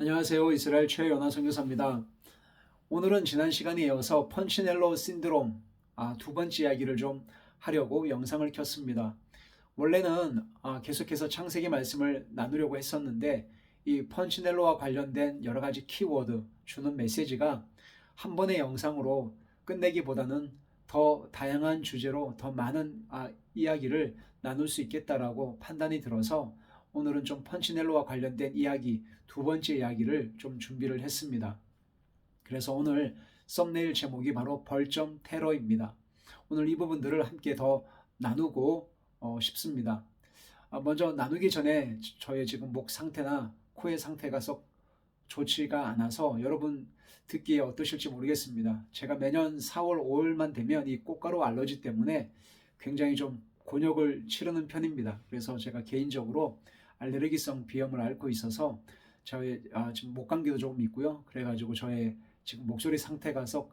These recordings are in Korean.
안녕하세요. 이스라엘 최연아 선교사입니다. 오늘은 지난 시간에 이어서 펀치넬로 신드롬 아, 두 번째 이야기를 좀 하려고 영상을 켰습니다. 원래는 아, 계속해서 창세기 말씀을 나누려고 했었는데 이 펀치넬로와 관련된 여러 가지 키워드 주는 메시지가 한 번의 영상으로 끝내기보다는 더 다양한 주제로 더 많은 아, 이야기를 나눌 수 있겠다라고 판단이 들어서 오늘은 좀 펀치넬로와 관련된 이야기 두 번째 이야기를 좀 준비를 했습니다. 그래서 오늘 썸네일 제목이 바로 벌점 테러입니다. 오늘 이 부분들을 함께 더 나누고 어, 싶습니다. 아, 먼저 나누기 전에 저의 지금 목 상태나 코의 상태가 썩 좋지가 않아서 여러분 듣기에 어떠실지 모르겠습니다. 제가 매년 4월, 5월만 되면 이 꽃가루 알러지 때문에 굉장히 좀 곤욕을 치르는 편입니다. 그래서 제가 개인적으로 알레르기성 비염을 앓고 있어서 저의 아, 지금 목 감기도 조금 있고요. 그래가지고 저의 지금 목소리 상태가 썩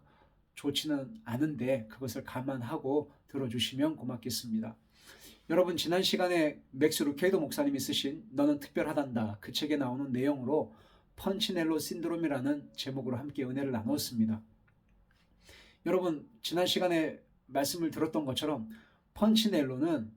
좋지는 않은데 그것을 감안하고 들어주시면 고맙겠습니다. 여러분 지난 시간에 맥스 루케이도 목사님이 쓰신 너는 특별하단다 그 책에 나오는 내용으로 펀치넬로 신드롬이라는 제목으로 함께 은혜를 나누었습니다. 여러분 지난 시간에 말씀을 들었던 것처럼 펀치넬로는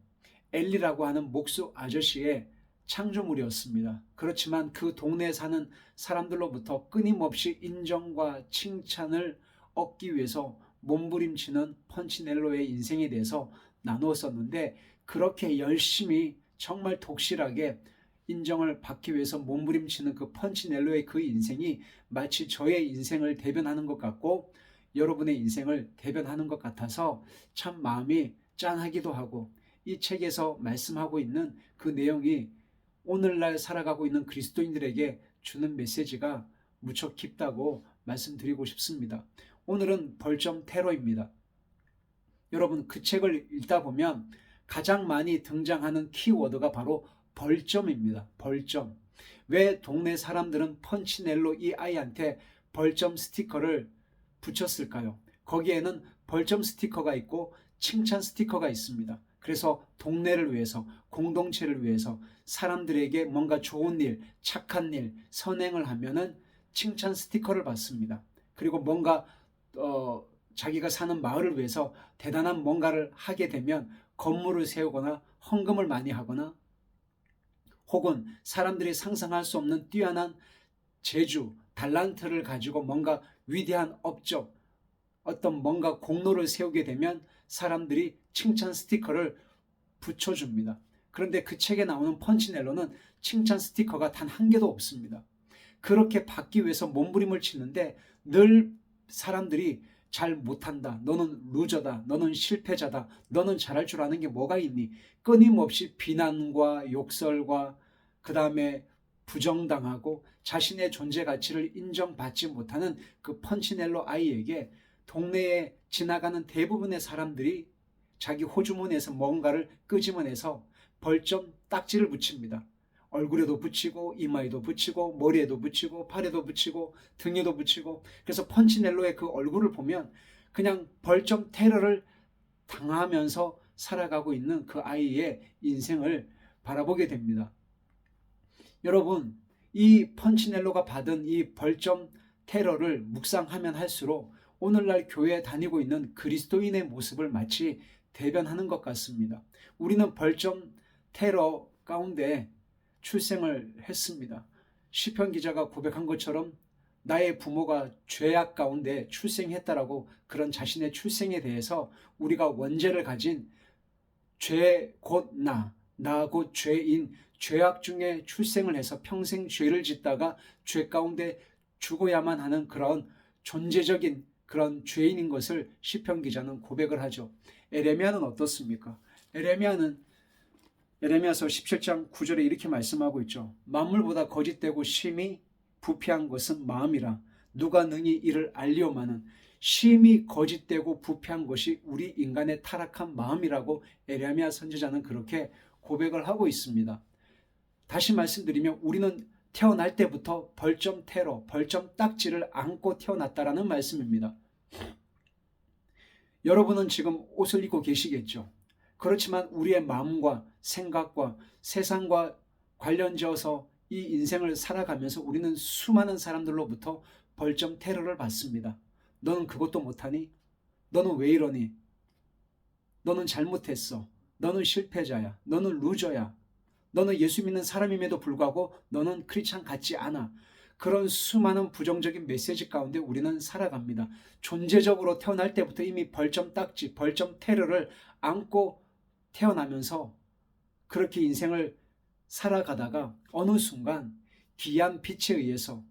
엘리라고 하는 목수 아저씨의 창조물이었습니다. 그렇지만 그 동네에 사는 사람들로부터 끊임없이 인정과 칭찬을 얻기 위해서 몸부림치는 펀치넬로의 인생에 대해서 나누었었는데 그렇게 열심히 정말 독실하게 인정을 받기 위해서 몸부림치는 그 펀치넬로의 그 인생이 마치 저의 인생을 대변하는 것 같고 여러분의 인생을 대변하는 것 같아서 참 마음이 짠하기도 하고 이 책에서 말씀하고 있는 그 내용이 오늘날 살아가고 있는 그리스도인들에게 주는 메시지가 무척 깊다고 말씀드리고 싶습니다. 오늘은 벌점 테러입니다. 여러분 그 책을 읽다 보면 가장 많이 등장하는 키워드가 바로 벌점입니다. 벌점. 왜 동네 사람들은 펀치넬로 이 아이한테 벌점 스티커를 붙였을까요? 거기에는 벌점 스티커가 있고 칭찬 스티커가 있습니다. 그래서 동네를 위해서, 공동체를 위해서 사람들에게 뭔가 좋은 일, 착한 일, 선행을 하면은 칭찬 스티커를 받습니다. 그리고 뭔가 어, 자기가 사는 마을을 위해서 대단한 뭔가를 하게 되면 건물을 세우거나 헌금을 많이 하거나 혹은 사람들이 상상할 수 없는 뛰어난 재주, 달란트를 가지고 뭔가 위대한 업적, 어떤 뭔가 공로를 세우게 되면 사람들이 칭찬 스티커를 붙여줍니다. 그런데 그 책에 나오는 펀치넬로는 칭찬 스티커가 단 한 개도 없습니다. 그렇게 받기 위해서 몸부림을 치는데 늘 사람들이 잘 못한다. 너는 루저다. 너는 실패자다. 너는 잘할 줄 아는 게 뭐가 있니? 끊임없이 비난과 욕설과 그 다음에 부정당하고 자신의 존재 가치를 인정받지 못하는 그 펀치넬로 아이에게 동네에 지나가는 대부분의 사람들이 자기 호주머니에서 뭔가를 끄집어내서 벌점 딱지를 붙입니다. 얼굴에도 붙이고 이마에도 붙이고 머리에도 붙이고 팔에도 붙이고 등에도 붙이고 그래서 펀치넬로의 그 얼굴을 보면 그냥 벌점 테러를 당하면서 살아가고 있는 그 아이의 인생을 바라보게 됩니다. 여러분, 이 펀치넬로가 받은 이 벌점 테러를 묵상하면 할수록 오늘날 교회에 다니고 있는 그리스도인의 모습을 마치 대변하는 것 같습니다. 우리는 벌점 테러 가운데 출생을 했습니다. 시편 기자가 고백한 것처럼 나의 부모가 죄악 가운데 출생했다라고 그런 자신의 출생에 대해서 우리가 원죄를 가진 죄 곧 나, 나 곧 죄인, 죄악 중에 출생을 해서 평생 죄를 짓다가 죄 가운데 죽어야만 하는 그런 존재적인 그런 죄인인 것을 시편 기자는 고백을 하죠. 에레미야는 어떻습니까? 에레미야는 에레미야서 17장 9절에 이렇게 말씀하고 있죠. 만물보다 거짓되고 심히 부패한 것은 마음이라 누가 능히 이를 알리오마는 심히 거짓되고 부패한 것이 우리 인간의 타락한 마음이라고 에레미야 선지자는 그렇게 고백을 하고 있습니다. 다시 말씀드리면 우리는 태어날 때부터 벌점 테러, 벌점 딱지를 안고 태어났다라는 말씀입니다. 여러분은 지금 옷을 입고 계시겠죠. 그렇지만 우리의 마음과 생각과 세상과 관련지어서 이 인생을 살아가면서 우리는 수많은 사람들로부터 벌점 테러를 받습니다. 너는 그것도 못하니? 너는 왜 이러니? 너는 잘못했어. 너는 실패자야. 너는 루저야. 너는 예수 믿는 사람임에도 불구하고 너는 크리스찬 같지 않아. 그런 수많은 부정적인 메시지 가운데 우리는 살아갑니다. 존재적으로 태어날 때부터 이미 벌점 딱지, 벌점 테러를 안고 태어나면서 그렇게 인생을 살아가다가 어느 순간 귀한 빛에 의해서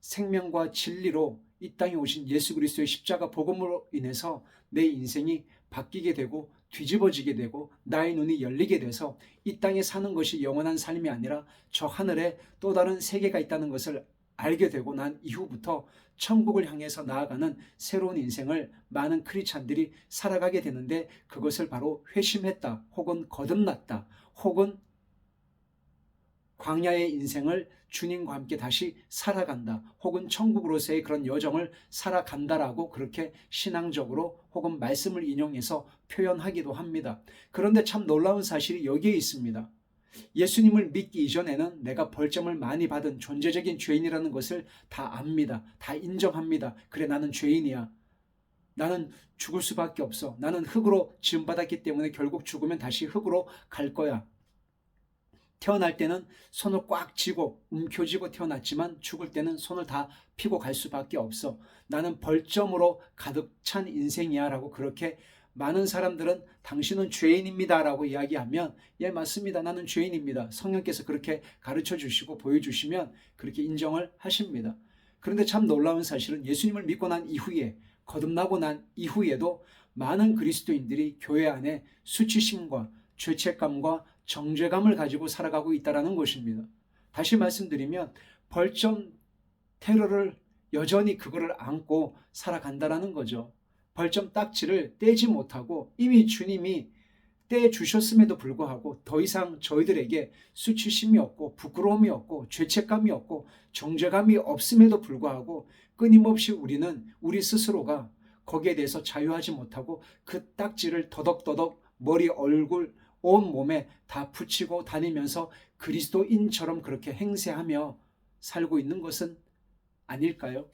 생명과 진리로 이 땅에 오신 예수 그리스도의 십자가 복음으로 인해서 내 인생이 바뀌게 되고 뒤집어지게 되고 나의 눈이 열리게 돼서 이 땅에 사는 것이 영원한 삶이 아니라 저 하늘에 또 다른 세계가 있다는 것을 알게 되고 난 이후부터 천국을 향해서 나아가는 새로운 인생을 많은 크리스찬들이 살아가게 되는데 그것을 바로 회심했다 혹은 거듭났다 혹은 광야의 인생을 주님과 함께 다시 살아간다. 혹은 천국으로서의 그런 여정을 살아간다라고 그렇게 신앙적으로 혹은 말씀을 인용해서 표현하기도 합니다. 그런데 참 놀라운 사실이 여기에 있습니다. 예수님을 믿기 이전에는 내가 벌점을 많이 받은 존재적인 죄인이라는 것을 다 압니다. 다 인정합니다. 그래, 나는 죄인이야. 나는 죽을 수밖에 없어. 나는 흙으로 지음받았기 때문에 결국 죽으면 다시 흙으로 갈 거야. 태어날 때는 손을 꽉 쥐고 움켜쥐고 태어났지만 죽을 때는 손을 다 피고 갈 수밖에 없어. 나는 벌점으로 가득 찬 인생이야 라고 그렇게 많은 사람들은 당신은 죄인입니다 라고 이야기하면 예 맞습니다. 나는 죄인입니다. 성령께서 그렇게 가르쳐 주시고 보여주시면 그렇게 인정을 하십니다. 그런데 참 놀라운 사실은 예수님을 믿고 난 이후에 거듭나고 난 이후에도 많은 그리스도인들이 교회 안에 수치심과 죄책감과 정죄감을 가지고 살아가고 있다라는 것입니다. 다시 말씀드리면 벌점 테러를 여전히 그거를 안고 살아간다라는 거죠. 벌점 딱지를 떼지 못하고 이미 주님이 떼 주셨음에도 불구하고 더 이상 저희들에게 수치심이 없고 부끄러움이 없고 죄책감이 없고 정죄감이 없음에도 불구하고 끊임없이 우리는 우리 스스로가 거기에 대해서 자유하지 못하고 그 딱지를 더덕더덕 머리 얼굴 온 몸에 다 붙이고 다니면서 그리스도인처럼 그렇게 행세하며 살고 있는 것은 아닐까요?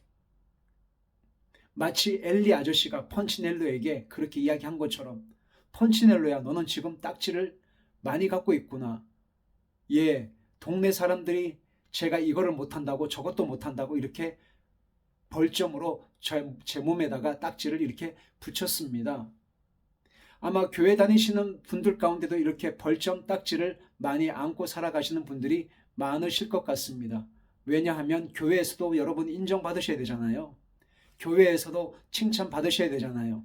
마치 엘리 아저씨가 펀치넬로에게 그렇게 이야기한 것처럼 펀치넬로야 너는 지금 딱지를 많이 갖고 있구나. 예, 동네 사람들이 제가 이거를 못한다고 저것도 못한다고 이렇게 벌점으로 제, 제 몸에다가 딱지를 이렇게 붙였습니다. 아마 교회 다니시는 분들 가운데도 이렇게 벌점 딱지를 많이 안고 살아가시는 분들이 많으실 것 같습니다. 왜냐하면 교회에서도 여러분 인정받으셔야 되잖아요. 교회에서도 칭찬받으셔야 되잖아요.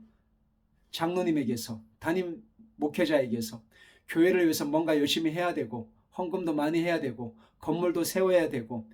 장로님에게서, 담임 목회자에게서 교회를 위해서 뭔가 열심히 해야 되고 헌금도 많이 해야 되고 건물도 세워야 되고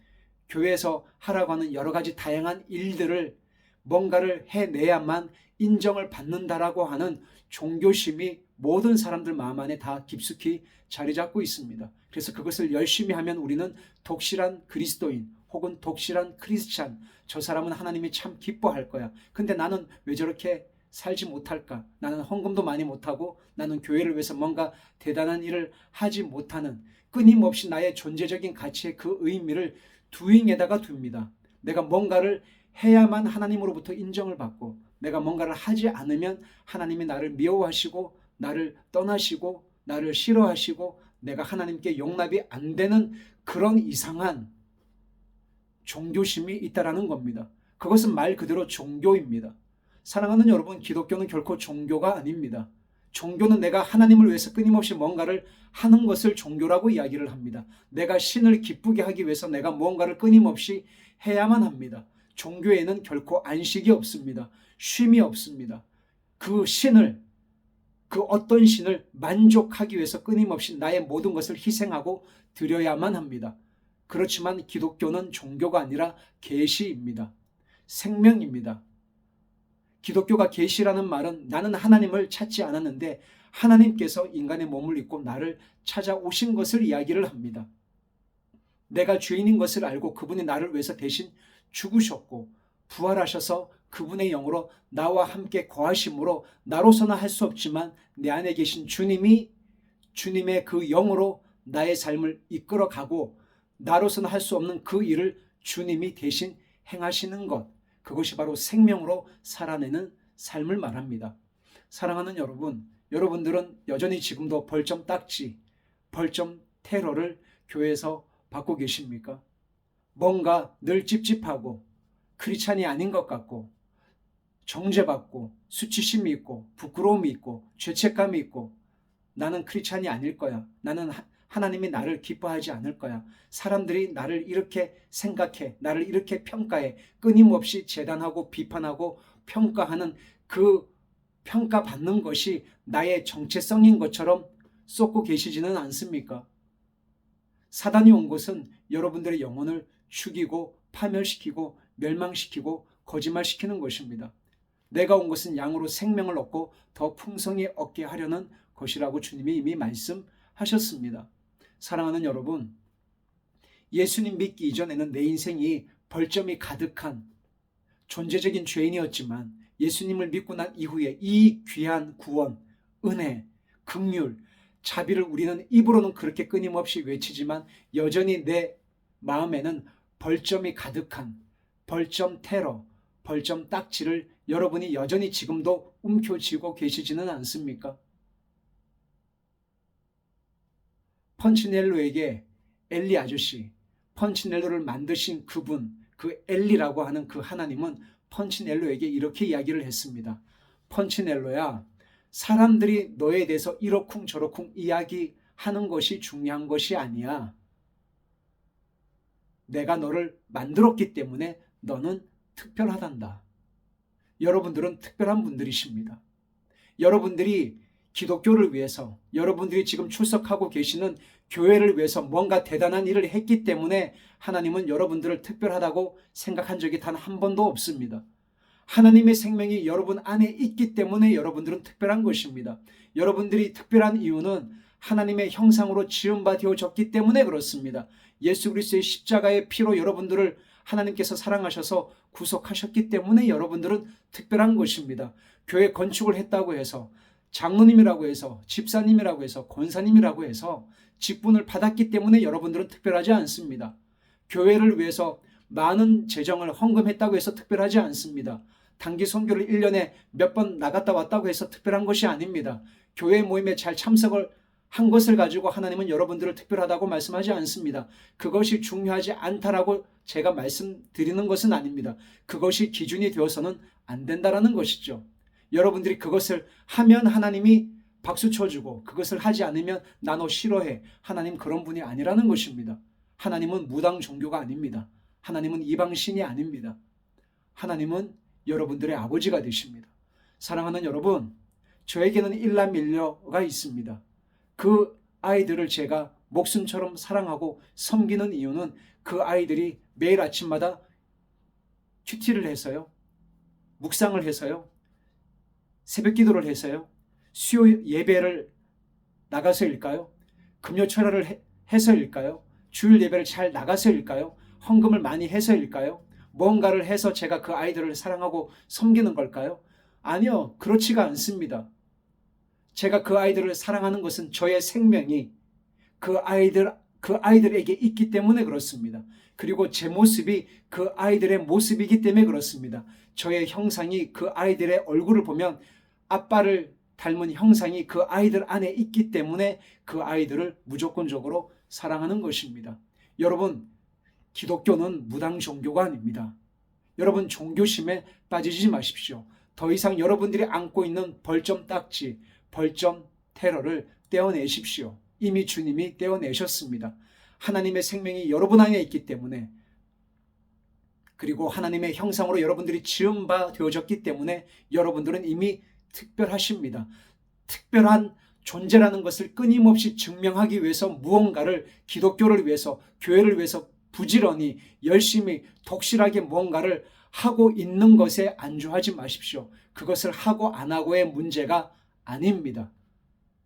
교회에서 하라고 하는 여러 가지 다양한 일들을 뭔가를 해내야만 인정을 받는다라고 하는 종교심이 모든 사람들 마음 안에 다 깊숙이 자리 잡고 있습니다. 그래서 그것을 열심히 하면 우리는 독실한 그리스도인 혹은 독실한 크리스찬 저 사람은 하나님이 참 기뻐할 거야. 근데 나는 왜 저렇게 살지 못할까? 나는 헌금도 많이 못하고 나는 교회를 위해서 뭔가 대단한 일을 하지 못하는 끊임없이 나의 존재적인 가치의 그 의미를 두잉에다가 둡니다. 내가 뭔가를 해야만 하나님으로부터 인정을 받고 내가 뭔가를 하지 않으면 하나님이 나를 미워하시고 나를 떠나시고 나를 싫어하시고 내가 하나님께 용납이 안 되는 그런 이상한 종교심이 있다라는 겁니다. 그것은 말 그대로 종교입니다. 사랑하는 여러분, 기독교는 결코 종교가 아닙니다. 종교는 내가 하나님을 위해서 끊임없이 뭔가를 하는 것을 종교라고 이야기를 합니다. 내가 신을 기쁘게 하기 위해서 내가 뭔가를 끊임없이 해야만 합니다. 종교에는 결코 안식이 없습니다. 쉼이 없습니다. 그 신을 그 어떤 신을 만족하기 위해서 끊임없이 나의 모든 것을 희생하고 드려야만 합니다. 그렇지만 기독교는 종교가 아니라 계시입니다. 생명입니다. 기독교가 계시라는 말은 나는 하나님을 찾지 않았는데 하나님께서 인간의 몸을 입고 나를 찾아오신 것을 이야기를 합니다. 내가 죄인인 것을 알고 그분이 나를 위해서 대신 죽으셨고 부활하셔서 그분의 영으로 나와 함께 거하심으로 나로서는 할 수 없지만 내 안에 계신 주님이 주님의 그 영으로 나의 삶을 이끌어 가고 나로서는 할 수 없는 그 일을 주님이 대신 행하시는 것. 그것이 바로 생명으로 살아내는 삶을 말합니다. 사랑하는 여러분, 여러분들은 여전히 지금도 벌점 딱지, 벌점 테러를 교회에서 받고 계십니까? 뭔가 늘 찝찝하고 크리찬이 아닌 것 같고 정죄받고 수치심이 있고 부끄러움이 있고 죄책감이 있고 나는 크리찬이 아닐 거야. 나는 하나님이 나를 기뻐하지 않을 거야. 사람들이 나를 이렇게 생각해. 나를 이렇게 평가해. 끊임없이 재단하고 비판하고 평가하는 그 평가받는 것이 나의 정체성인 것처럼 쏟고 계시지는 않습니까? 사단이 온 것은 여러분들의 영혼을 죽이고 파멸시키고 멸망시키고 거짓말시키는 것입니다. 내가 온 것은 양으로 생명을 얻고 더 풍성히 얻게 하려는 것이라고 주님이 이미 말씀하셨습니다. 사랑하는 여러분, 예수님 믿기 이전에는 내 인생이 벌점이 가득한 존재적인 죄인이었지만 예수님을 믿고 난 이후에 이 귀한 구원, 은혜, 긍휼, 자비를 우리는 입으로는 그렇게 끊임없이 외치지만 여전히 내 마음에는 벌점이 가득한 벌점 테러, 벌점 딱지를 여러분이 여전히 지금도 움켜쥐고 계시지는 않습니까? 펀치넬로에게 엘리 아저씨, 펀치넬로를 만드신 그분, 그 엘리라고 하는 그 하나님은 펀치넬로에게 이렇게 이야기를 했습니다. 펀치넬로야, 사람들이 너에 대해서 이러쿵 저러쿵 이야기하는 것이 중요한 것이 아니야. 내가 너를 만들었기 때문에 너는 특별하단다. 여러분들은 특별한 분들이십니다. 여러분들이 기독교를 위해서, 여러분들이 지금 출석하고 계시는 교회를 위해서 뭔가 대단한 일을 했기 때문에 하나님은 여러분들을 특별하다고 생각한 적이 단 한 번도 없습니다. 하나님의 생명이 여러분 안에 있기 때문에 여러분들은 특별한 것입니다. 여러분들이 특별한 이유는 하나님의 형상으로 지음바 되어졌기 때문에 그렇습니다. 예수 그리스도의 십자가의 피로 여러분들을 하나님께서 사랑하셔서 구속하셨기 때문에 여러분들은 특별한 것입니다. 교회 건축을 했다고 해서 장로님이라고 해서 집사님이라고 해서 권사님이라고 해서 직분을 받았기 때문에 여러분들은 특별하지 않습니다. 교회를 위해서 많은 재정을 헌금했다고 해서 특별하지 않습니다. 단기 선교를 1년에 몇 번 나갔다 왔다고 해서 특별한 것이 아닙니다. 교회 모임에 잘 참석을 한 것을 가지고 하나님은 여러분들을 특별하다고 말씀하지 않습니다. 그것이 중요하지 않다라고 제가 말씀드리는 것은 아닙니다. 그것이 기준이 되어서는 안 된다라는 것이죠. 여러분들이 그것을 하면 하나님이 박수 쳐주고 그것을 하지 않으면 나 너 싫어해. 하나님 그런 분이 아니라는 것입니다. 하나님은 무당 종교가 아닙니다. 하나님은 이방신이 아닙니다. 하나님은 여러분들의 아버지가 되십니다. 사랑하는 여러분, 저에게는 일남일녀가 있습니다. 그 아이들을 제가 목숨처럼 사랑하고 섬기는 이유는 그 아이들이 매일 아침마다 큐티를 해서요. 묵상을 해서요. 새벽 기도를 해서요. 수요 예배를 나가서일까요? 금요 철야를 해서일까요? 주일 예배를 잘 나가서일까요? 헌금을 많이 해서일까요? 뭔가를 해서 제가 그 아이들을 사랑하고 섬기는 걸까요? 아니요, 그렇지가 않습니다. 제가 그 아이들을 사랑하는 것은 저의 생명이 그 아이들, 그 아이들에게 있기 때문에 그렇습니다. 그리고 제 모습이 그 아이들의 모습이기 때문에 그렇습니다. 저의 형상이 그 아이들의 얼굴을 보면 아빠를 닮은 형상이 그 아이들 안에 있기 때문에 그 아이들을 무조건적으로 사랑하는 것입니다. 여러분, 기독교는 무당 종교가 아닙니다. 여러분, 종교심에 빠지지 마십시오. 더 이상 여러분들이 안고 있는 벌점 딱지, 벌점 테러를 떼어내십시오. 이미 주님이 떼어내셨습니다. 하나님의 생명이 여러분 안에 있기 때문에 그리고 하나님의 형상으로 여러분들이 지음 바 되어졌기 때문에 여러분들은 이미 특별하십니다. 특별한 존재라는 것을 끊임없이 증명하기 위해서 무언가를 기독교를 위해서 교회를 위해서 부지런히 열심히 독실하게 무언가를 하고 있는 것에 안주하지 마십시오. 그것을 하고 안 하고의 문제가 아닙니다.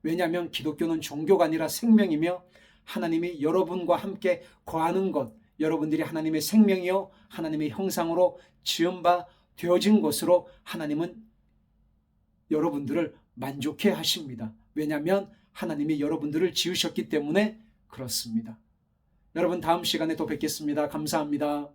왜냐하면 기독교는 종교가 아니라 생명이며 하나님이 여러분과 함께 거하는 것, 여러분들이 하나님의 생명이요 하나님의 형상으로 지은 바 되어진 것으로 하나님은 여러분들을 만족해 하십니다. 왜냐하면 하나님이 여러분들을 지으셨기 때문에 그렇습니다. 여러분 다음 시간에 또 뵙겠습니다. 감사합니다.